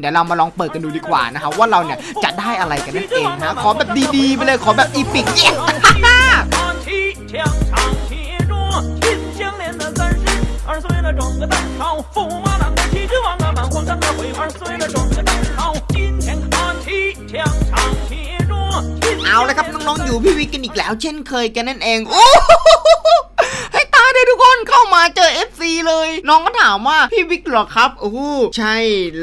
เดี๋ยวเรามาลองเปิดกันดูดีกว่านะครับว่าเราเนี่ยจะได้อะไรกันนั่นเองนะขอแบบดีๆไปเลยขอแบบอีพิกเนี่ยเอาละครับน้องๆอยู่พี่วิกกันอีกแล้ว เช่นเคยกันนั่นเองโอ้ คนเข้ามาเจอ FC เลย น้องก็ถามว่าพี่วิกหรอครับโอ้ใช่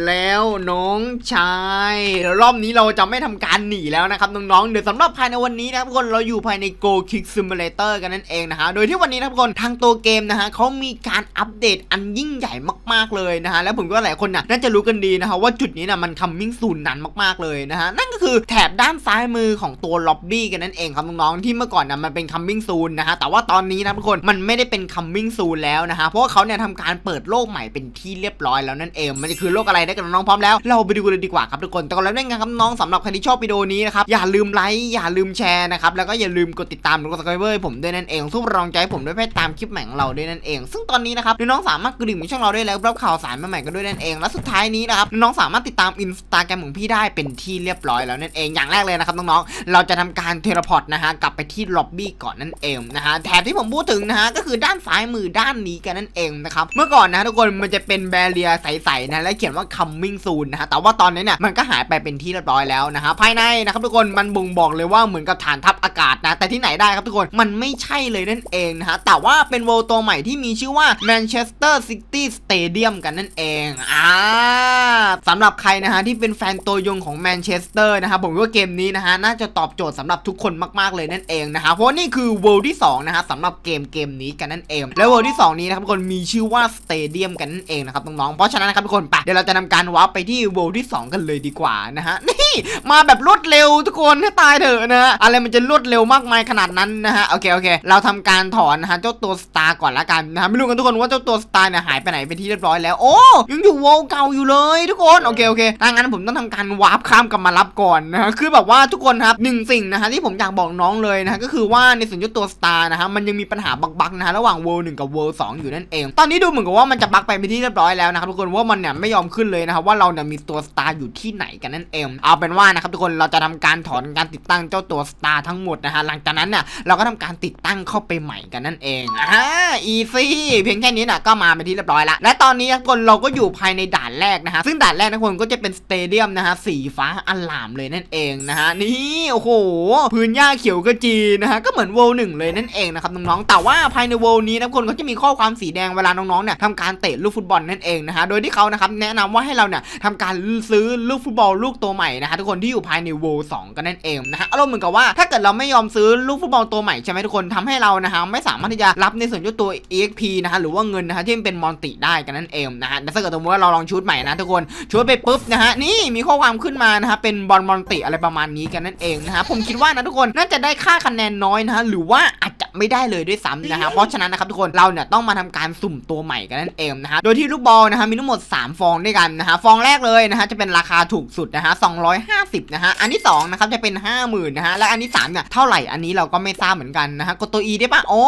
แล้วน้องชาย รอบนี้เราจะไม่ทำการหนีแล้วนะครับน้องๆเดี๋ยวสำหรับภายในวันนี้นะครับทุกคนเราอยู่ภายใน Go Kick Simulator กันนั่นเองนะฮะโดยที่วันนี้นะครับทุกคนทางตัวเกมนะฮะเขามีการอัปเดตอันยิ่งใหญ่มากๆเลยนะฮะแล้วผมก็หลายคนน่ะน่าจะรู้กันดีนะฮะว่าจุดนี้น่ะมันคัมมิ่งซูนนั้นมากๆเลยนะฮะนั่นก็คือแถบด้านซ้ายมือของตัวล็อบบี้กันนั่นเองครับน้องๆที่เมื่อก่อนน่ะมันเป็นคัมมิ่งซูนนะฮะแต่ว่าตอนนี้นะทุกคนมันไม่ได้เป็นคัมมิ่งซูนแล้วนะฮะเพราะว่าเขาเนี่ยทำการเปิดโลกใหม่เป็นที่เรียบร้อยแล้วนั่นเองมันจะคือโลกอะไรได้กันน้องพร้อมแล้วเราไปดูกันเลยดีกว่าครับทุกคนแต่ก่อนแล้วนั่นไงครับน้องสำหรับใครที่ชอบวิดีโอนี้นะครับอย่าลืมไลค์อย่าลืมแชร์นะครับแล้วก็อย่าลืมกดติดตามหรือกด subscribe ให้ผมด้วยนั่นเองทุกรองใจผมด้วยเพื่อตามคลิปใหม่ของเราด้วยนั่นเอง ซึ่งตอนนี้นะครับน้องสามารถกระดิ่งช่องเราได้แล้วรับข่าวสารใหม่ๆกันด้วยนั่นเองและสุดท้ายนี้นะครับน้องสามารถติดตามอินสตาแกรมของพี่ได้เป็นที่เรียบร้อยแล้วนั่นเองอย่างแรกเลยนะครับน้องๆเราจะทำการเทเลพอร์ตนะฮะกลับไปที่ล็อบบี้ก่อนนั่นเองนะฮะแถบที่ผมพูดถึงนะฮะก็คือด้านซ้ายมือด้านนี้กันนั่นเองนะครับเมื่อก่อนนะทุกคนมันจะเป็นแบเรียใสๆนะและเขียนว่า coming soon นะฮะแต่ว่าตอนนี้เนี่ยมันก็หายไปเป็นที่เรียบร้อยแล้วนะฮะภายในนะครับทุกคนมันบ่งบอกเลยว่าเหมือนกับฐานทัพอากาศนะแต่ที่ไหนได้ครับทุกคนมันไม่ใช่เลยนั่นเองนะฮะแต่ว่าเป็นโวลตัวใหม่ที่มีชื่อว่า Manchester City Stadium กันนั่นเองอ่าสำหรับใครนะฮะที่เป็นแฟนตัวยงของแมนเชสเตอร์นะครับผมว่าเกมนี้นะฮะน่าจะตอบโจทย์สำหรับทุกคนมากๆเลยนั่นเองนะฮะเพราะนี่คือเวลที่2นะฮะสำหรับเกมเกมนี้กันนั่นเองและเวลที่ 2 นี้นะครับทุกคนมีชื่อว่าสเตเดียมกันนั่นเองนะครับน้องๆเพราะฉะนั้นนะครับทุกคนไปเดี๋ยวเราจะนำการวาร์ปไปที่เวลที่ 2 กันเลยดีกว่านะฮะนี่มาแบบรวดเร็วทุกคนให้ตายเถอะนะฮะอะไรมันจะรวดเร็วมากมายขนาดนั้นนะฮะโอเคโอเค เราทำการถอนนะฮะเจ้าตัวสตาร์ก่อนละกันนะฮะไม่รู้กันทุกคนว่าเจ้าตัวสตาร์เนี่ยหายไปไหนไปนที่เรียบร้อยแล้วโอ้ยังอยู่โวลเก่าอยู่เลยทุกคนโอเคโอเคถ้างั้นผมต้องทำการวาร์ปข้ามกลับมารับก่อนนะฮะคือแบบว่าทุกคนครับหนึ่งสิ่งนะฮะที่ผมอยากบอกน้องเลยนะฮะก็คือว่าในส่วนเจ้าตัวสตาร์นะฮะมันยังมีปัญหาบักๆนะฮะระหว่างเวลหนึ่งกับเวลสองอยู่นั่นเอง ตอนนี้ดูเหมือนกับว่ามันจะบักไปเป็นที่เรียบร้อยแล้วนะครับทุกคนว่ามันเนี่ยไม่ยอมขึ้นเลยนะครับว่าเราเนี่ยมีตัวสตาร์อยู่ที่ไหนกันนั่นเอง เอาเป็นว่านะครับทุกคนเราจะทำการถอนการติดตั้งเจ้าตัวสตาร์ทั้งหมดนะฮะหลังจากนั้นเนี่ยเราก็ทำการติดตั้งเข้าไปใหม่กันนั่นเองอ่าอีซี่เพียงแค่นี้นะก็มาเป็นที่เรียบร้อยละและตอนนี้ทุกคนเราก็อยู่ภายในด่านแรกนะฮะซึ่งด่านแรกนะทุกคนก็จะเป็นสเตเดียมนะฮะสีฟ้าอลามเลยนั่นเองนะฮะนี่โอ้โหพื้นหญ้าเขียวกระจีนะฮะก็เหมือนโวลหนึ่งเลยนั่นเองนะครับน้องๆแต่ว่าภายในโวลนี้นะคนก็จะมีข้อความสีแดงเวลาน้องๆเนี่ยทำการเตะลูกฟุตบอลนั่นเองนะฮะโดยที่เขานะครับแนะนำว่าให้เราเนี่ยทำการซื้อลูกฟุตบอลลูกตัวใหม่นะฮะทุกคนที่อยู่ภายในโวลสองกันนั่นเองนะฮะอารมณ์เหมือนกับว่าถ้าเกิดเราไม่ยอมซื้อลูกฟุตบอลตัวใหม่ใช่ไหมทุกคนทำให้เรานะฮะไม่สามารถที่จะรับในส่วนเจ้าตัว EXP นะฮะหรือว่าเงินนะฮะที่เป็นมอนติได้กันนั่นเองนะฮะแต่ถ้าเกิดสมมติว่าเราลองชุดใหม่นะทุกคนชุดไปปุ๊บนะฮะนี่มีข้อความขึ้นมานะฮะเป็นบอลมอนติอะไรประมาณนี้กันนั่นเองนะฮะผมคิดว่านะทุกคนน่าจะได้ค่าคะแนนน้อยนะฮะหรือว่าอาจจะ ไม่ได้เลยด้วยซ้ำนะฮะเพราะฉะนั้นนะครับทุกคนเราเนี่ยต้องมาทำการสุ่มตัวใหม่กันนั่นเองนะฮะโดยที่ลูกบอลนะฮะมีทั้งหมด 3 ฟองด้วยกันนะฮะฟองแรกเลยนะฮะจะเป็นราคาถูกสุดนะฮะ250นะฮะอันที่สองนะครับจะเป็น 50,000นะฮะและอันที่สามเนี่ยเท่าไหร่อันนี้เราก็ไม่ทราบเหมือนกันนะฮะกดตัว E ได้ปะอ๋อ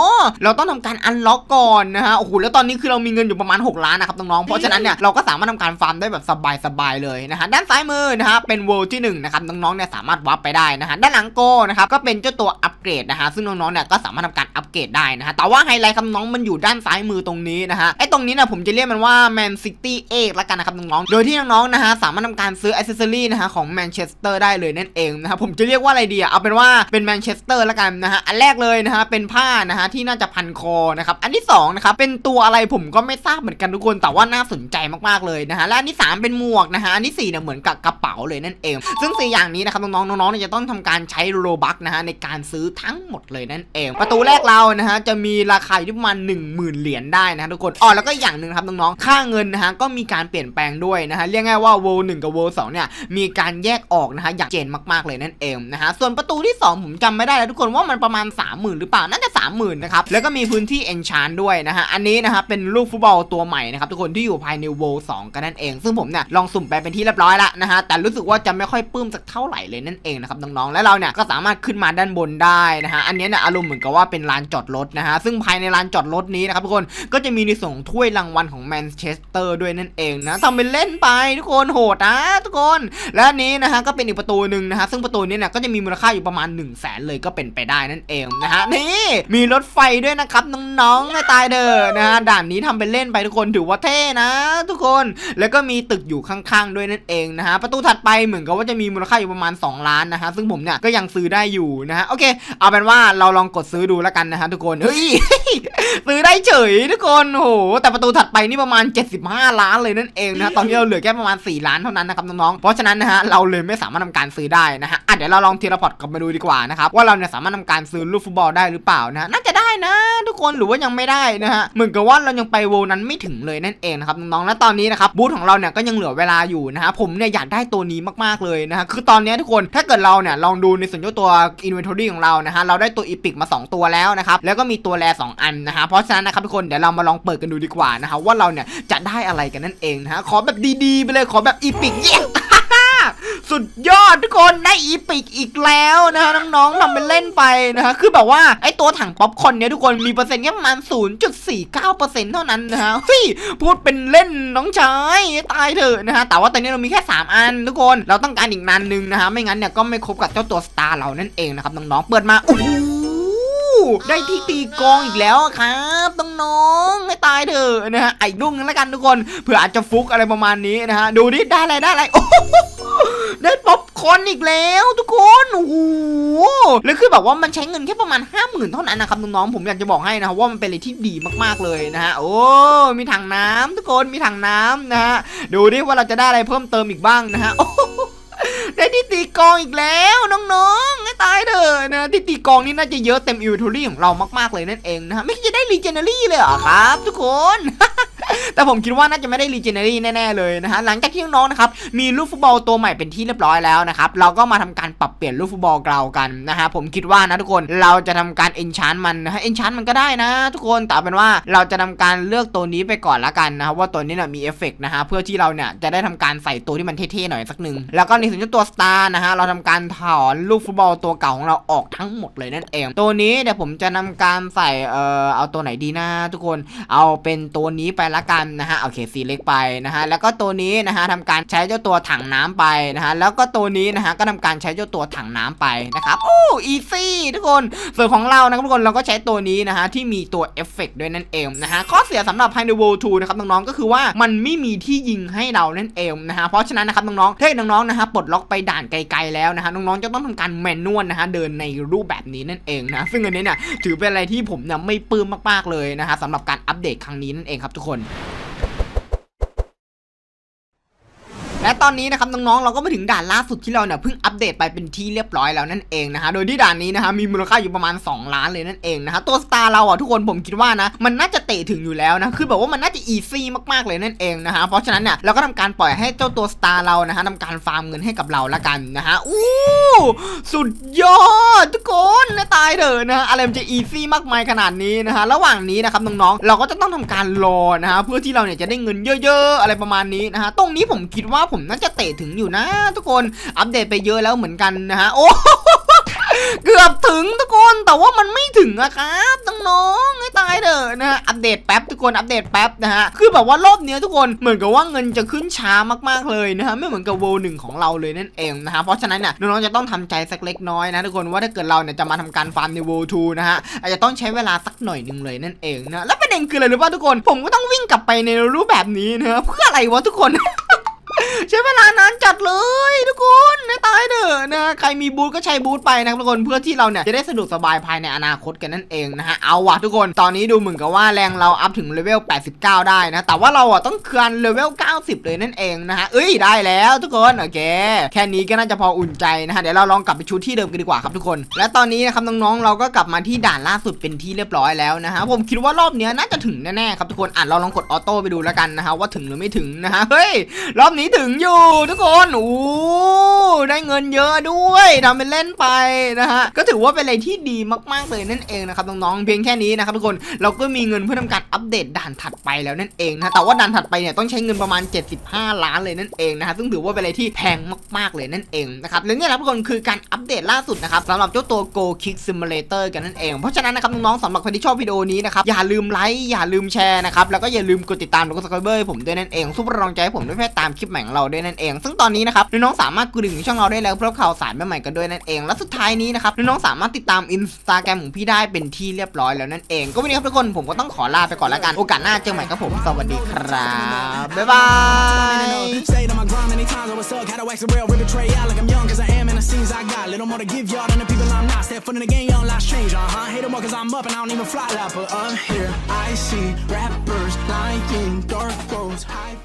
เราต้องทำการอันล็อกก่อนนะฮะโอ้โหแล้วตอนนี้คือเรามีเงินอยู่ประมาณ 6 ล้านนะครับน้องๆเพราะฉะนั้นเนี่ยเราก็สามารถทำการฟาร์มได้แบบสบายๆเลยนะฮะด้านซ้ายมือนะฮะเป็น world ที่หนึ่งนะครับน้องๆเนี่ยสามารถวับไปได้นะฮะด้านหลังโกนะครับก็เป็นเจ้าตัวอัปเกรดนะฮะซึ่งน้องๆเนี่ยก็สามารถทำการอัปเกรดได้นะฮะ แต่ว่าไฮไลท์ครับน้องมันอยู่ด้านซ้ายมือตรงนี้นะฮะ ไอ้ตรงนี้นี่ยผมจะเรียกมันว่า Man City 8ละกันนะครับน้องๆ โดยที่น้องๆนะฮะสามารถทำการซื้ออ c เซอรี่นะฮะของแมนเชสเตอร์ได้เลยนั่นเองนะครับผมจะเรียกว่าอะไรดีอะเอาเป็นว่าเป็นแมนเชสเตอร์ละกันนะฮะ อันแรกเลยนะฮะเป็นผ้านะฮะที่น่าจะพันคอนะครับอันที่สองนะครับเป็นตัวอะไรผมก็ไม่ทราบเหมือนกันทุกคนแต่ว่าน่าสนใจมากๆเลยนะฮะและอันที่สามเป็นหมวกนะฮะอันที่สี่เนี่ยเหมือนกับกระเป๋าเลยนั่นเอง ซึ่งสี่อย่างนี้นะครับน้องๆน้องๆจะต้องทำการใช้โลบักนะฮะในการซื้อทั้งหมดเลยนั่นเอง ประตูแรกเรานะฮะจะมีราคาอยู่ที่ประมาณ1 0,000 เหรียญได้นะฮะทุกคนอ๋อแล้วก็อย่างหนึ่งครับน้องๆค่าเงินนะฮะก็มีการเปลี่ยนแปลงด้วยนะฮะเรียกง่ายว่า World 1กับ World 2เนี่ยมีการแยกออกนะฮะอย่างเจนมากๆเลยนั่นเองนะฮะส่วนประตูที่ 2 ผมจำไม่ได้แล้วทุกคนว่ามันประมาณ 30,000 หรือเปล่าน่าจะ30,000นะครับแล้วก็มีพื้นที่ Enchant ด้วยนะฮะอันนี้นะฮะเป็นลูกฟุตบอลตัวใหม่นะครับทุกคนที่อยู่ภายใน World 2กันนั่นเอง ซึ่งผมเนี่ยลองสุ่มไปเป็นที่เรียบร้อยละนะฮะแต่รู้สึกว่าจะไม่ค่อยปลื้มสักเท่าไหร่เลยนั่นเองนะครับน้องๆและเราเนี่ยก็สามารถขึ้นมาด้านบนได้นะฮะอันนี้เนี่ยอารมณ์เหมือนกับว่าเป็นลานจอดรถนะฮะซึ่งภายในลานจอดรถนี้นะครับทุกคนก็จะมีในส่งถ้วยรางวัลของแมนเชสเตอร์ด้วยนั่นเองนะทำเป็นเล่นไปทุกคนโหดนะทุกคน และนี้นะฮะก็เป็นอีกประตูหนึ่งนะฮะซึ่งประตูนี้เนี่ยก็จะมีมูลค่าอยู่ประมาณ1 0 0 0 0แสนเลยก็เป็นไปได้นั่นเองนะฮะนี่มีรถไฟด้วยนะครับน้องๆไม่ตายเด้อนะฮะด่านนี้ทำเป็นเล่นไปทุกคนถือว่าเท่นะ ทุกคนแล้วก็มีตึกอยู่ข้างๆด้วยนั่นเองนะฮะประตูถัดไปเหมือนกับว่าจะมีมูลค่าอยู่ประมาณ 2 ล้านนะฮะซึ่งผมเนี่ยก็ยังซื้อได้อยู่นะฮะโอเค เอาเป็นว่าเราลองกดซื้อดูแล้วกันนะฮะทุกคนเฮ้ยซื้อได้เฉยทุกคนโอ้โหแต่ประตูถัดไปนี่ประมาณ 75 ล้านเลยนั่นเองนะตอนนี้เราเหลือแค่ประมาณ 4 ล้านเท่านั้นนะครับน้องๆเพราะฉะนั้นนะฮะเราเลยไม่สามารถทำการซื้อได้นะฮะอะเดี๋ยวเราลองเทเลพอร์ตกลับมาดูดีกว่านะครับว่าเราเนี่ยสามารถทำการซื้อลูกฟุตบอลได้หรือเปล่านะฮะน่าจะ นะทุกคนหรือว่ายังไม่ได้นะฮะเหมือนกับว่าเรายังไปโวนั้นไม่ถึงเลยนั่นเองนะครับน้องๆและตอนนี้นะครับบูธของเราเนี่ยก็ยังเหลือเวลาอยู่นะฮะผมเนี่ยอยากได้ตัวนี้มากๆเลยนะฮะคือตอนนี้ทุกคนถ้าเกิดเราเนี่ยลองดูในส่วนยตัว inventory ของเรานะฮะเราได้ตัวอีพิกมา 2 ตัวแล้วนะครับแล้วก็มีตัวแร2อันนะฮะเพราะฉะนั้นนะครับทุกคนเดี๋ยวเรามาลองเปิดกันดูดีกว่านะฮะว่าเราเนี่ยจะได้อะไรกันนั่นเองนะฮะขอแบบดีๆไปเลยขอแบบอีพิกเย้ สุดยอดทุกคนได้อีพิกอีกแล้วนะฮะน้องๆทำเป็นเล่นไปนะฮะคือแบบว่าไอตัวถังป๊อปคอนเนี้ยทุกคนมีเปอร์เซ็นต์แค่ประมาณ0.49%เท่านั้นนะฮะเฮ้ยพูดเป็นเล่นน้องชายตายเถอะนะฮะแต่ว่าตอนนี้เรามีแค่ 3 อันทุกคนเราต้องการอีกนานหนึงนะฮะไม่งั้นเนี่ยก็ไม่ครบกับเจ้าตัวสตาร์เรานั่นเองนะครับน้องๆเปิดมาโอ้ได้ที่ตีกองอีกแล้วครับน้องๆไม่ตายเถอะนะฮะไอ้ดุ้งนั้นละกันทุกคนเผื่ออาจจะฟุกอะไรประมาณนี้นะฮะดูดิได้อะไรได้อะไรโอ้โห ได้ป๊อปคอร์นอีกแล้วทุกคนโอ้โหแล้วคือแบบว่ามันใช้เงินแค่ประมาณ 5 0,000เท่านั้นนะครับน้องๆผมอยากจะบอกให้นะครับว่ามันเป็นอะไรที่ดีมากๆเลยนะฮะโอ้มีถังน้ำทุกคนมีถังน้ำนะฮะดูดิว่าเราจะได้อะไรเพิ่มเติมอีกบ้างนะฮะได้ที่ตีกองอีกแล้วน้องๆไม่ตายเถอะนะที่ตีกองนี่น่าจะเยอะเต็มอิวทูรี่ของเรามากๆเลยนั่นเองนะฮะไม่คิดจะได้รีเจนเนอรี่เลยเหรอครับ ทุกคน แต่ผมคิดว่าน่าจะไม่ได้รีเจเนอรี่แน่ๆเลยนะฮะหลังจากที่น้องๆนะครับมีลูกฟุตบอลตัวใหม่เป็นที่เรียบร้อยแล้วนะครับเราก็มาทำการปรับเปลี่ยนลูกฟุตบอลเรากันนะฮะผมคิดว่านะทุกคนเราจะทำการเอนชานมันนะฮะเอนชานมันก็ได้นะ ทุกคนแต่เป็นว่าเราจะทำการเลือกตัวนี้ไปก่อนละกันนะครับว่าตัวนี้เนี่ยมีเอฟเฟกต์นะฮะเพื่อที่เราเนี่ยจะได้ทำการใส่ตัวที่มันเท่ๆหน่อยสักหนึ่งแล้วก็ในส่วนของตัวสตาร์นะฮะเราทำการถอนลูกฟุตบอลตัวเก่าของเราออกทั้งหมดเลยนั่นเอง ตัวนี้เดี๋ยวผมจะนำการใส่เอ่อเอาตัวไหนดีนะทุกคนเอาเป็นตัวนี้ไปละกันนะฮะโอเคสีเล็กไปนะฮะแล้วก็ตัวนี้นะฮะทำการใช้เจ้าตัวถังน้ำไปนะฮะแล้วก็ตัวนี้นะฮะก็ทำการใช้เจ้าตัวถังน้ำไปนะครับโอ้อีซี่ทุกคนส่วนของเรานะครับทุกคนเราก็ใช้ตัวนี้นะฮะที่มีตัวเอฟเฟกต์ด้วยนั่นเองนะฮะข้อเสียสำหรับ h i d e w o r l 2นะครับน้องๆก็คือว่ามันไม่มีที่ยิงให้เรานั่นเองนะฮะเพราะฉะนั้นนะครับน้องๆถ้าน้องๆนะฮะปลดล็อกไปด่านไกลๆแล้วนะฮะน้องๆจะต้องทำการแมนนวลนะฮะเดินในรูปแบบนี้นั่นเองนะซึ่งอันนี้เนี่ยถือเป็นอะไรที่ผมเนี่ยไม่ปลื้มมากๆเลยนะฮะสำหรับการอัปเดตครั้งนี้นั่นเองครับทุกคน และตอนนี้นะครับน้องๆเราก็มาถึงด่านล่าสุดที่เราเนี่ยเพิ่งอัปเดตไปเป็นที่เรียบร้อยแล้วนั่นเองนะฮะโดยที่ด่านนี้นะฮะมีมูลค่าอยู่ประมาณ 2 ล้านเลยนั่นเองนะฮะตัวสตาร์เราอะทุกคนผมคิดว่านะมันน่าจะเตะถึงอยู่แล้วนะคือแบบว่ามันน่าจะอีซี่มากๆเลยนั่นเองนะฮะเพราะฉะนั้นเนี่ยเราก็ทำการปล่อยให้เจ้าตัวสตาร์เรานะฮะทำการฟาร์มเงินให้กับเราละกันนะฮะอู้สุดยอดทุกคนนะตายเถอะนะฮะอะไรมันจะอีซี่มากมายขนาดนี้นะฮะระหว่างนี้นะครับน้องๆเราก็จะต้องทำการรอนะฮะเพื่อที่เราเนี่ยจะได้เงินเยอะ ๆ อะไรประมาณนี้นะฮะตรงนี้ผมคิดว่าผมน่าจะเตะถึงอยู่นะ ทุกคนอัปเดตไปเยอะแล้วเหมือนกันนะฮะโอ้เกือบถึงทุกคนแต่ว่ามันไม่ถึงอะครับน้องๆให้ตายเถอะนะฮะอัปเดตแป๊บทุกคนอัปเดตแป๊บนะฮะคือแบบว่ารอบเนี้ยทุกคนเหมือนกับว่าเงินจะขึ้นช้ามากๆเลยนะฮะไม่เหมือนกับโวหนึ่งของเราเลยนั่นเองนะฮะเพราะฉะนั้นเนี่ยน้องๆจะต้องทำใจสักเล็กน้อยนะทุกคนว่าถ้าเกิดเราเนี่ยจะมาทำการฟาร์มในโวทูนะฮะอาจจะต้องใช้เวลาสักหน่อยหนึ่งเลยนั่นเองนะแล้วประเด็นคืออะไรรู้ป่ะทุกคน ผมก็ต้องวิ่งกลับไปในรูปแบบนี้นะฮะเพื่ออะไรวะทุกคน ใช้เวลานานจัดเลยทุกคนนะตายเถอะนะใครมีบูธก็ใช้บูธไปนะครับทุกคนเพื่อที่เราเนี่ยจะได้สะดวกสบายภายในอนาคตกันนั่นเองนะฮะเอาว่ะทุกคนตอนนี้ดูเหมือนกับว่าแรงเราอัพถึงเลเวล 89 ได้นะ แต่ว่าเราอะต้องเคลื่อนเลเวล 90 เลยนั่นเองนะฮะเอ้ยได้แล้วทุกคนโอเคแค่นี้ก็น่าจะพออุ่นใจนะฮะเดี๋ยวเราลองกลับไปชุดที่เดิมกันดีกว่าครับทุกคน และตอนนี้นะครับน้องๆเราก็กลับมาที่ด่านล่าสุดเป็นที่เรียบร้อยแล้วนะฮะผมคิดว่ารอบเนี้ยน่าจะถึงแน่ๆครับทุกคนอะเราลองกดออโต้ไปดูแล้วกันนะฮะว่าถึงหรือไม่ถึงนะฮะเฮ้ยรอบนี้ถึงอยู่ทุกคนโอ้ได้เงินเยอะด้วยทำเป็นเล่นไปนะฮะก็ถือว่าเป็นอะไรที่ดีมากๆเลยนั่นเองนะครับน้องๆเพียงแค่นี้นะครับทุกคนเราก็มีเงินเพื่อทำการอัปเดตด่านถัดไปแล้วนั่นเองนะแต่ว่าด่านถัดไปเนี่ยต้องใช้เงินประมาณ 75 ล้านเลยนั่นเองนะฮะซึ่งถือว่าเป็นอะไรที่แพงมากๆเลยนั่นเองนะครับและนี่นะครับทุกคนคือการอัปเดตล่าสุดนะครับสำหรับเจ้าตัว Go Kick Simulator กันนั่นเอง เพราะฉะนั้นนะครับน้องๆสำหรับใครที่ชอบวิดีโอนี้นะครับอย่าลืมไลค์อย่าลืมแชร์นะครับแล้วก็อย่าลืมกดติดตามแล้วก็ subscribe ให้ผมด้วยนั่นเองซุปเปอร์รองใจให้ผมด้วยเพื่อตามคลิปใหม่ของเราด้วยนั่นเอง ซึ่งตอนนี้นะครับน้องๆสามารถกดดึงช่องเราได้แล้วเพื่อข่าวสารใหม่ๆกันด้วยนั่นเอง และสุดท้ายนี้นะครับน้องๆสามารถติดตามอินสตาแกรมของพี่ได้เป็นที่เรียบร้อยแล้วนั่นเอง ก็วันนี้ครับทุกคนผมก็ต้องขอลาไปก่อนแล้วกันโอกาสหน้าเจอใหม่ครับผมสวัสดีครับบ๊ายบาย I see rappers lying, dark roads, high.